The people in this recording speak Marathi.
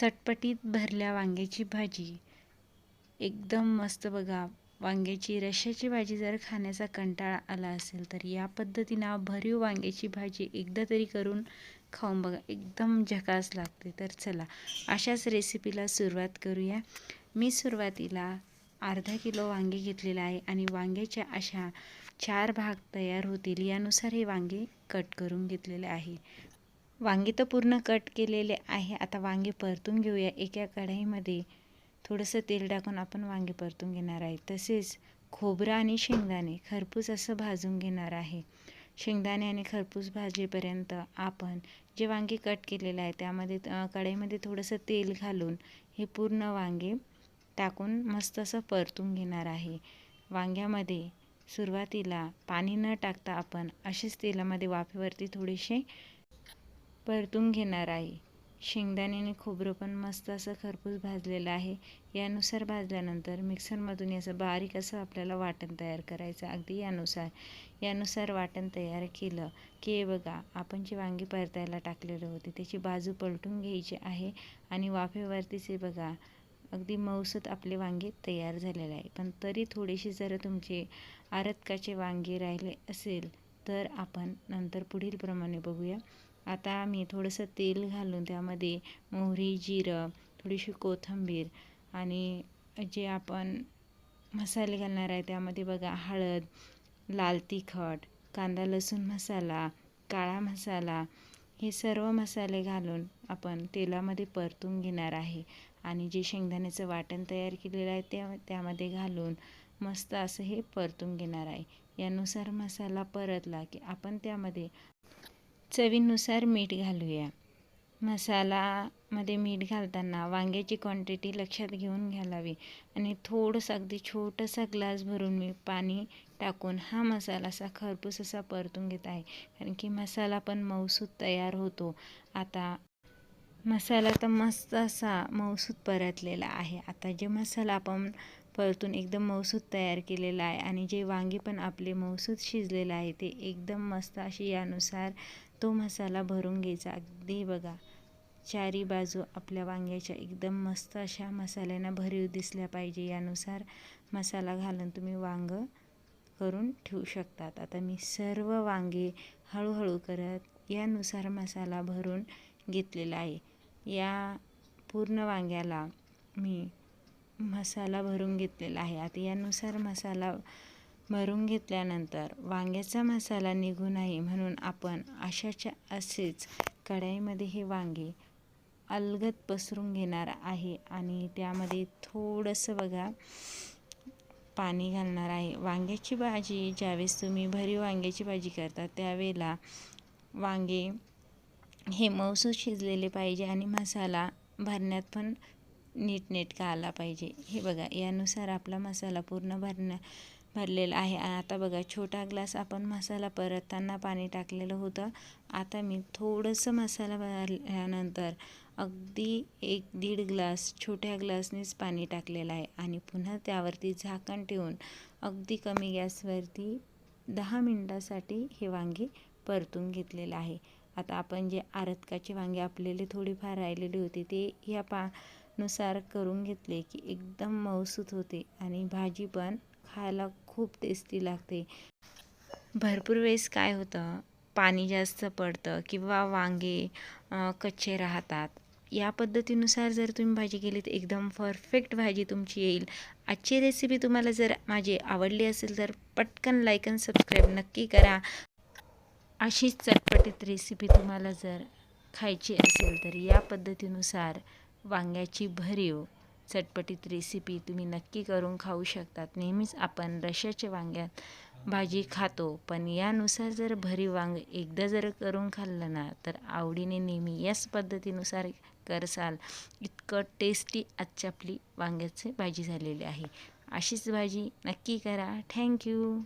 चटपटीत भरल्या वांग्याची भाजी. एकदम मस्त बघा वांग्याची रश्श्याची भाजी जर खाण्याचा कंटाळा आला असेल तर या पद्धतीनं भरीव वांग्याची भाजी एकदा तरी करून खाऊन बघा एकदम झकास लागते. तर चला अशाच रेसिपीला सुरुवात करूया. मी सुरुवातीला अर्धा किलो वांगे घेतलेलं आहे आणि वांग्याच्या अशा चार भाग तयार होतील. यानुसार हे वांगे कट करून घेतलेले आहे. वांगे तर पूर्ण कट केलेले आहे. आता वांगे परतून घेऊया. एका कढईमध्ये थोडंसं तेल टाकून आपण वांगे परतून घेणार आहे. तसेच खोबरं आणि शेंगदाणे खरपूस असं भाजून घेणार आहे. शेंगदाणे आणि खरपूस भाजीपर्यंत आपण जे वांगे कट केलेलं आहे त्यामध्ये कढईमध्ये थोडंसं तेल घालून हे पूर्ण वांगे टाकून मस्त असं परतून घेणार आहे. वांग्यामध्ये सुरुवातीला पाणी न टाकता आपण असेच तेलामध्ये वाफेवरती थोडेसे परतून घेणार आहे. शेंगदाण्याने खोबरं पण मस्त असं खरपूस भाजलेलं आहे. यानुसार भाजल्यानंतर मिक्सरमधून याचं बारीक असं आपल्याला वाटण तयार करायचं अगदी यानुसार. यानुसार वाटण तयार केलं की हे बघा आपण जे वांगी परतायला टाकलेलं होते त्याची बाजू पलटून घ्यायची आहे आणि वाफेवरतीच हे बघा अगदी मऊसत आपले वांगे तयार झालेले आहे. पण तरी थोडेसे जर तुमचे आरतकाचे वांगे राहिले असेल तर आपण नंतर पुढील प्रमाणे बघूया. आता आम्ही थोडंसं तेल घालून त्यामध्ये मोहरी जिरं थोडीशी कोथिंबीर आणि जे आपण मसाले घालणार आहे त्यामध्ये बघा हळद लाल तिखट कांदा लसूण मसाला काळा मसाला हे सर्व मसाले घालून आपण तेलामध्ये परतून घेणार आहे. आणि जे शेंगदाण्याचं वाटण तयार केलेलं आहे त्या त्यामध्ये घालून मस्त असं हे परतून घेणार आहे. यानुसार मसाला परतला की आपण त्यामध्ये चवीनुसार मीठ घालूया. मसालामध्ये मीठ घालताना वांग्याची क्वांटिटी लक्षात घेऊन घालावी आणि थोडंसं अगदी छोटंसा ग्लास भरून मी पाणी टाकून हा मसाला असा खरपूस असा परतून घेत आहे. कारण की मसाला पण मऊसूद तयार होतो. आता मसाला तर मस्त असा मऊसूद परतलेला आहे. आता जे मसाला आपण परतून एकदम मऊसूद तयार केलेला आहे आणि जे वांगे पण आपले मऊसूद शिजलेलं आहे ते एकदम मस्त अशी यानुसार तो मसाला भरून घ्यायचा. अगदी बघा. चारी बाजू आपल्या वांग्याच्या एकदम मस्त अशा मसाल्यांना भरीव दिसल्या पाहिजे. यानुसार मसाला घालून तुम्ही वांग करून ठेवू शकतात. आता मी सर्व वांगे हळूहळू करत यानुसार मसाला भरून घेतलेला आहे. या पूर्ण वांग्याला मी मसाला भरून घेतलेला आहे. आता यानुसार मसाला भरून घेतल्यानंतर वांग्याचा मसाला निघू नये म्हणून आपण अशाच्या असेच कढाईमध्ये हे वांगे अलगद पसरून घेणार आहे आणि त्यामध्ये थोडंसं बघा पाणी घालणार आहे. वांग्याची भाजी ज्यावेळेस तुम्ही भरीव वांग्याची भाजी करता त्यावेळेला वांगे हे मऊसूत शिजलेले पाहिजे आणि मसाला भरण्यात पण नीटनेटका आला पाहिजे. हे बघा यानुसार आपला मसाला पूर्ण भरण्या भरलेला आहे. आता बघा छोटा ग्लास आपण मसाला परतताना पाणी टाकलेलं होतं. आता मी थोडंसं मसाला भरल्यानंतर अगदी एक दीड ग्लास छोट्या ग्लासनेच पाणी टाकलेलं आहे आणि पुन्हा त्यावरती झाकण ठेवून अगदी कमी गॅसवरती दहा मिनटासाठी हे वांगे परतून घेतलेलं आहे. आता आपण जे आरतकाचे वांगे आपलेले थोडीफार राहिलेली होती ते या पानुसार करून घेतले की एकदम मऊसूत होते आणि भाजी पण खायला खूप टेस्टी लागते. भरपूर वेळेस काय होतं पाणी जास्त पडतं किंवा वांगे कच्चे राहतात. या पद्धतीनुसार जर तुम्ही भाजी केली तर एकदम परफेक्ट भाजी तुमची येईल. आजची रेसिपी तुम्हाला जर माझी आवडली असेल तर पटकन लाईक आणि सबस्क्राईब नक्की करा. अशीच चटपटीत रेसिपी तुम्हाला जर खायची असेल तर या पद्धतीनुसार वांग्याची भरीव चटपटीत रेसिपी तुम्ही नक्की करून खाऊ शकतात. नेहमीच आपण रश्याच्या वांग्यात भाजी खातो पण यानुसार जर भरीव वांग एकदा जर करून खाल्लं ना तर आवडीने नेहमी याच पद्धतीनुसार करसाल. इतकं टेस्टी आजची आपली वांग्याची भाजी झालेली आहे. अशीच भाजी नक्की करा. थँक्यू